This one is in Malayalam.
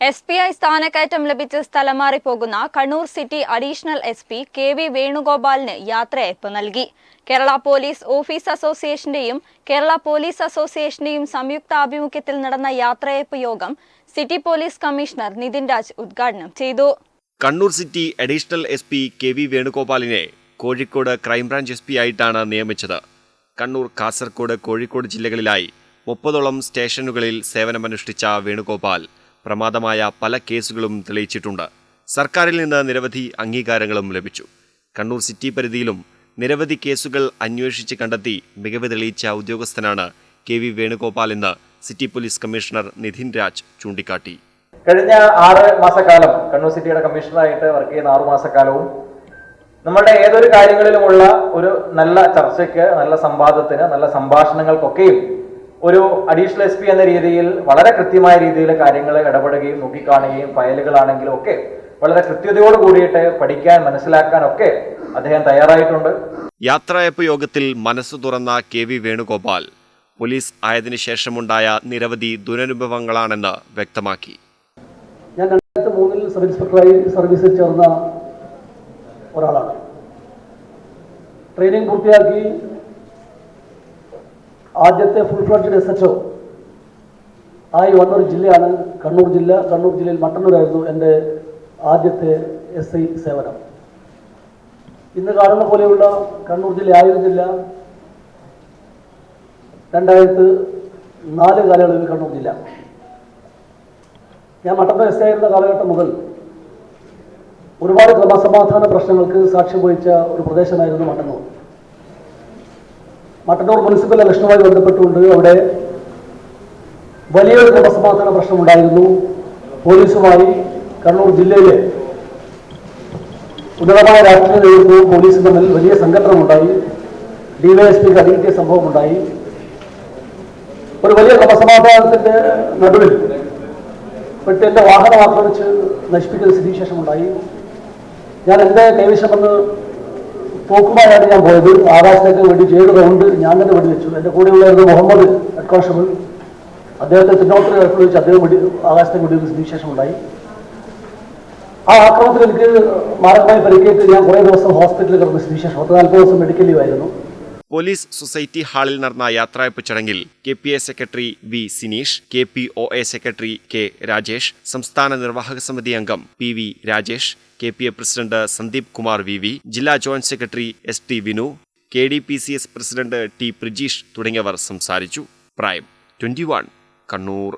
എസ് പി ഐ സ്ഥാനക്കയറ്റം ലഭിച്ച് സ്ഥലം മാറി പോകുന്ന Kannur city additional S P K V വേണുഗോപാലിന് യാത്രയയപ്പ് നൽകി. കേരള പോലീസ് ഓഫീസ് അസോസിയേഷന്റെയും കേരള പോലീസ് അസോസിയേഷന്റെയും സംയുക്ത ആഭിമുഖ്യത്തിൽ നടന്ന യാത്രയയപ്പ് യോഗം city police commissioner Nithin Raj ഉദ്ഘാടനം ചെയ്തു. Kannur city additional S P K V വേണുഗോപാലിനെ Kozhikode crime branch S P ആയിട്ടാണ് നിയമിച്ചത്. കണ്ണൂർ കാസർഗോഡ് കോഴിക്കോട് ജില്ലകളിലായി മുപ്പതോളം സ്റ്റേഷനുകളിൽ സേവനമനുഷ്ഠിച്ച വേണുഗോപാൽ പ്രമാദമായ പല കേസുകളും തെളിയിച്ചിട്ടുണ്ട്. സർക്കാരിൽ നിന്ന് നിരവധി അംഗീകാരങ്ങളും ലഭിച്ചു. കണ്ണൂർ സിറ്റി പരിധിയിലും നിരവധി കേസുകൾ അന്വേഷിച്ച് കണ്ടെത്തി മികവ് തെളിയിച്ച ഉദ്യോഗസ്ഥനാണ് കെ വി വേണുഗോപാൽ എന്ന് city police commissioner Nidhin Raj ചൂണ്ടിക്കാട്ടി. കഴിഞ്ഞ ആറ് മാസക്കാലം കണ്ണൂർ സിറ്റിയുടെ കമ്മീഷണറായിട്ട് വർക്ക് ചെയ്യുന്ന ആറു മാസക്കാലവും നമ്മുടെ ഏതൊരു കാര്യങ്ങളിലുമുള്ള ഒരു നല്ല ചർച്ചയ്ക്ക് നല്ല സംവാദത്തിന് നല്ല സംഭാഷണങ്ങൾക്കൊക്കെയും ഒരു അഡീഷണൽ എസ് പി എന്ന രീതിയിൽ വളരെ കൃത്യമായ രീതിയിൽ കാര്യങ്ങൾ ഇടപെടുകയും നോക്കിക്കാണുകയും ഫയലുകളാണെങ്കിലും ഒക്കെ വളരെ കൃത്യതയോട് കൂടിയിട്ട് പഠിക്കാൻ മനസ്സിലാക്കാൻ ഒക്കെ അദ്ദേഹം തയ്യാറായിട്ടുണ്ട്. യാത്രയപ്പ് യോഗത്തിൽ മനസ്സ് തുറന്ന കെ വി വേണുഗോപാൽ പോലീസ് ആയതിനു ശേഷമുണ്ടായ നിരവധി ദുരനുഭവങ്ങളാണെന്ന് വ്യക്തമാക്കി. ഞാൻ രണ്ടായിരത്തി മൂന്നിൽ സബ് ഇൻസ്പെക്ടറായി സർവീസിൽ ചേർന്ന ഒരാളാണ്. ട്രെയിനിങ് പൂർത്തിയാക്കി ആദ്യത്തെ ഫുൾ ഫ്ലഡ്ജഡ് എസ് എച്ച് ആയി വന്നൊരു ജില്ലയാണ് കണ്ണൂർ ജില്ല. കണ്ണൂർ ജില്ലയിൽ മട്ടന്നൂരായിരുന്നു എന്റെ ആദ്യത്തെ എസ് ഐ സേവനം. ഇന്ന് കാണുന്ന പോലെയുള്ള കണ്ണൂർ ജില്ല ആയിരുന്നില്ല. രണ്ടായിരത്തി നാല് കാലയളവിൽ കണ്ണൂർ ജില്ല. ഞാൻ മട്ടന്നൂർ എസ് ഐ ആയിരുന്ന കാലഘട്ടം മുതൽ ഒരുപാട് ക്രമസമാധാന പ്രശ്നങ്ങൾക്ക് സാക്ഷ്യം വഹിച്ച ഒരു പ്രദേശമായിരുന്നു മട്ടന്നൂർ. മട്ടന്നൂർ മുനിസിപ്പൽ ഇലക്ഷനുമായി ബന്ധപ്പെട്ടുകൊണ്ട് അവിടെ വലിയൊരു ക്രമസമാധാന പ്രശ്നമുണ്ടായിരുന്നു. പോലീസുമായി കണ്ണൂർ ജില്ലയിലെ ഉന്നതമായ രാഷ്ട്രീയ നേതൃത്വവും പോലീസും തമ്മിൽ വലിയ സംഘടനമുണ്ടായി ഡിവൈഎസ്പിക്ക് സംഭവം സംഭവമുണ്ടായി. ഒരു വലിയ ക്രമസമാധാനത്തിന്റെ നടുവിൽ പെട്ട് വാഹനം ആക്രമിച്ച് നശിപ്പിക്കുന്ന സ്ഥിതിവിശേഷമുണ്ടായി. ഞാൻ എന്റെ കൈവശം തോക്കുമായാണ് ഞാൻ പോയത് ആകാശത്തേക്ക് വേണ്ടി റൗണ്ട് ഞാൻ തന്നെ വെടിവെച്ചു എന്റെ കൂടെയുള്ളായിരുന്നു മുഹമ്മദ് ഹെഡ് കോൺസ്റ്റബിൾ അദ്ദേഹത്തെ തിരുവനന്തപുരം എയർപോർട്ടിൽ വെച്ച് അദ്ദേഹം വെടി ആകാശത്തേക്ക് വെടിവെക്കുന്ന ഉണ്ടായി. ആ ആക്രമണത്തിൽ എനിക്ക് മാരകമായി പരിക്കേറ്റ് ഞാൻ കുറേ ദിവസം ഹോസ്പിറ്റലിൽ കിടന്ന. സ്ഥിതിവിശേഷം പത്ത് നാൽപ്പത് ദിവസം മെഡിക്കൽ ലീവ് ആയിരുന്നു. പോലീസ് സൊസൈറ്റി ഹാളിൽ നടന്ന യാത്രയപ്പ് ചടങ്ങിൽ K P A secretary V Sineesh K P O A secretary K Rajesh സംസ്ഥാന നിർവാഹക സമിതി അംഗം P V Rajesh K P A president Sandeep Kumar V V ജില്ലാ joint secretary S T Vinu K D P C S president T Prajeesh തുടങ്ങിയവർ സംസാരിച്ചു. പ്രായം ട്വന്റി കണ്ണൂർ.